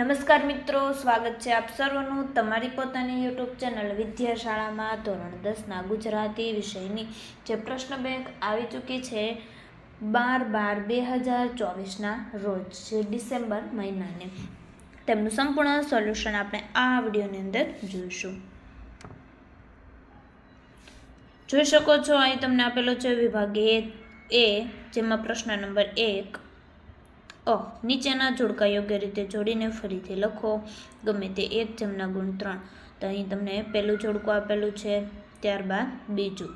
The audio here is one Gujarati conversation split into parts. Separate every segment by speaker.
Speaker 1: નમસ્કાર મિત્રો, સ્વાગત છે આપ સર્વનું તમારી પોતાની યુટ્યુબ ચેનલ વિદ્યાશાળામાં ધોરણ દસના ગુજરાતી વિષયની. જે પ્રશ્ન બેંક આવી ચૂકી છે બાર બાર બે હજાર ચોવીસના રોજ છે ડિસેમ્બર મહિનાને. તેમનું સંપૂર્ણ સોલ્યુશન આપણે આ વિડીયોની અંદર જોઈશું. જોઈ શકો છો, અહીં તમને આપેલો છે વિભાગ એ, જેમાં પ્રશ્ન નંબર એક અ, નીચેના જોડકા યોગ્ય રીતે જોડીને ફરીથી લખો. ગમે તે એક જેમના ગુણ ત્રણ. તો અહીં તમને પહેલું જોડકું આપેલું છે, ત્યારબાદ બીજું.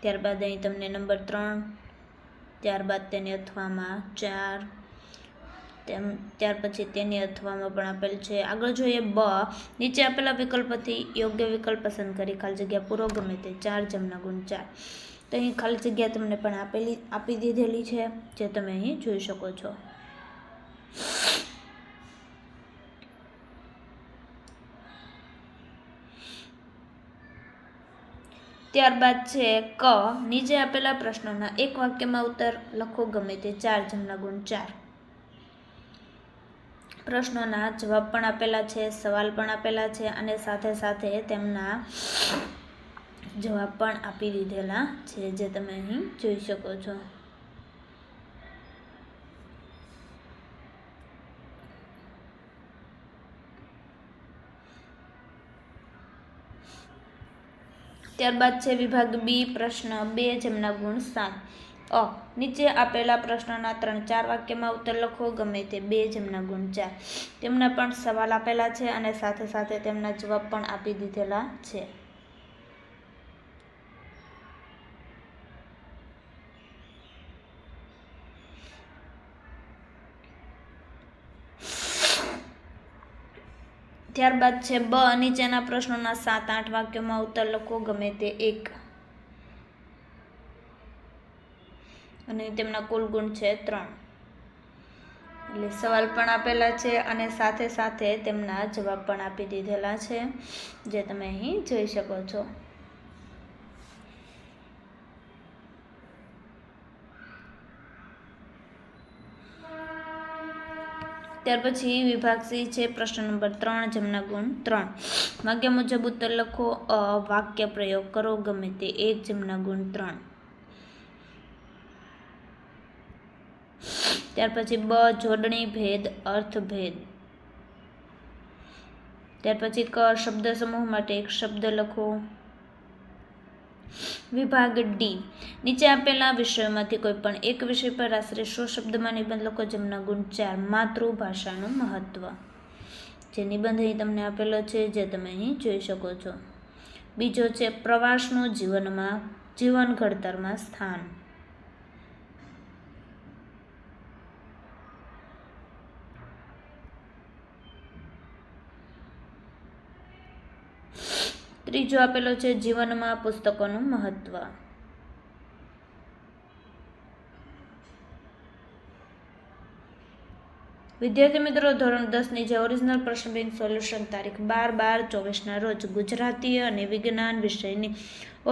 Speaker 1: ત્યારબાદ અહીં તમને નંબર ત્રણ, ત્યારબાદ તેની અથવામાં ચાર, તેમ, ત્યાર પછી તેની અથવામાં પણ આપેલ છે. આગળ જોઈએ બ. નીચે આપેલા વિકલ્પથી યોગ્ય વિકલ્પ પસંદ કરી ખાલી જગ્યા પૂરો, ગમે તે ચાર જમના ગુણ ચાર. તો અહીં ખાલી જગ્યા તમને પણ આપેલી, આપી દીધેલી છે, જે તમે અહીં જોઈ શકો છો. ત્યારબાદ છે ક. નીચે આપેલા પ્રશ્નોના એક વાક્યમાં ઉત્તર લખો ગમે તે ચાર જમના ગુણ ચાર. પ્રશ્નોના જવાબ પણ આપેલા છે, સવાલ પણ આપેલા છે અને સાથે સાથે તેમના જવાબ પણ આપી દીધેલા છે, જે તમે અહીં જોઈ શકો છો. ત્યારબાદ છે વિભાગ બી, પ્રશ્ન બે, જેમના ગુણ સાત. અ. નીચે આપેલા પ્રશ્નોના ત્રણ ચાર વાક્યમાં ઉત્તર લખો, ગમે તે બે, જેમના ગુણ ચાર. તેમના પણ સવાલ આપેલા છે અને સાથે સાથે તેમના જવાબ પણ આપી દીધેલા છે. ત્યારબાદ છે બ નીચેના પ્રશ્નોના સાત આઠ વાક્યોમાં ઉત્તર લખો ગમે તે એક. અને તેમના કુલ ગુણ છે ત્રણ. એટલે સવાલ પણ આપેલા છે અને સાથે સાથે તેમના જવાબ પણ આપી દીધેલા છે, જે તમે અહીં જોઈ શકો છો. ત્યાર પછી વિભાગ સી છે પ્રશ્ન નંબર ત્રણ જેમના ગુણ ત્રણ. વાક્ય મુજબ ઉત્તર લખો, અ, વાક્ય પ્રયોગ કરો, ગમે તે એક જેમના ગુણ ત્રણ. ત્યાર પછી બ, જોડણી, ભેદ અર્થ ભેદ ત્યાર પછી ક, શબ્દ સમૂહ માટે એક શબ્દ લખો. વિભાગ ડી નીચે આપેલા વિષયોમાંથી કોઈ પણ એક વિષય પર આશરે સો શબ્દમાં નિબંધ લખો જેમના ગુણ ચાર, માતૃભાષાનું મહત્વ. જે નિબંધ અહીં તમને આપેલો છે જે તમે અહીં જોઈ શકો છો. બીજો છે પ્રવાસનું જીવનમાં, જીવન ઘડતરમાં સ્થાન. ત્રીજો આપેલો છે જીવનમાં પુસ્તકોનું મહત્વ. વિદ્યાર્થી મિત્રો, ધોરણ દસની જે ઓરિજિનલ પ્રશ્ન બેંક સોલ્યુશન તારીખ બાર બાર ચોવીસના રોજ ગુજરાતી અને વિજ્ઞાન વિષયની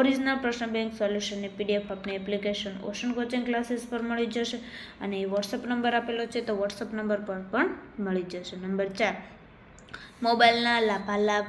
Speaker 1: ઓરિજિનલ પ્રશ્ન બેંક સોલ્યુશનની પીડીએફ આપની એપ્લિકેશન ઓશન કોચિંગ ક્લાસીસ પર મળી જશે અને એ વોટ્સઅપ નંબર આપેલો છે તો વોટ્સઅપ નંબર પર પણ મળી જશે. નંબર ચાર, મોબાઈલના લાભાલાભ